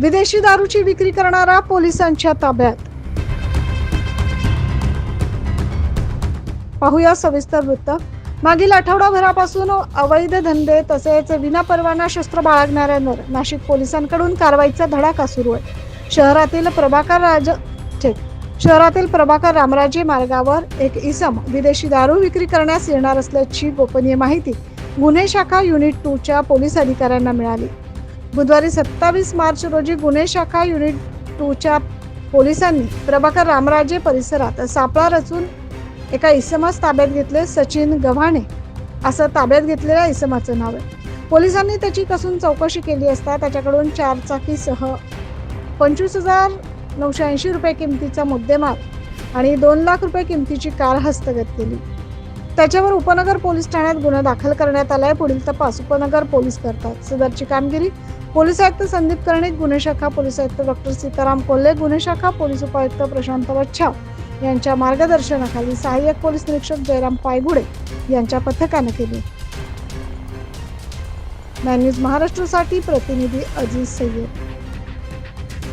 विदेशी दारूची विक्री करणारा पोलिसांच्या ताब्यात. पाहूया सविस्तर वृत्त. मागील आठवडाभरापासून अवैध धंदे तसेच विनापरवाना शस्त्र बाळगणाऱ्यांवर नाशिक पोलिसांकडून कारवाईचा धडाका सुरू आहे. शहरातील प्रभाकर राज शहरातील प्रभाकर रामराजे मार्गावर एक इसम विदेशी दारू विक्री करण्यास येणार असल्याची गोपनीय माहिती गुन्हे शाखा युनिट टूच्या पोलीस अधिकाऱ्यांना मिळाली. बुधवारी सत्तावीस मार्च रोजी गुन्हे शाखा युनिट टूच्या पोलिसांनी प्रभाकर रामराजे परिसरात सापळा रचून एका इसमास ताब्यात घेतले सचिन गव्हाणे असं ताब्यात घेतलेल्या इसमाचं नाव आहे. पोलिसांनी त्याची कसून चौकशी केली असता त्याच्याकडून चारचाकीसह पंचवीस हजार नऊशे ऐंशी रुपये किमतीचा मुद्देमाल आणि दोन लाख रुपये किमतीची कार हस्तगत केली. त्याच्यावर उपनगर पोलीस ठाण्यात गुन्हा दाखल करण्यात आलाय. पुढील तपास उपनगर पोलीस करतात. सदरची कामगिरी पोलीस आयुक्त संदीप कर्णिक गुन्हे शाखा पोलीस आयुक्त डॉक्टर सीताराम कोल्हे गुन्हे शाखा पोलीस उपायुक्त प्रशांत वच्छाव यांच्या मार्गदर्शनाखाली सहाय्यक पोलीस निरीक्षक जयराम पायगुडे यांच्या पथकाने केली. मॅन न्यूज महाराष्ट्रासाठी प्रतिनिधी अजिज सय्यद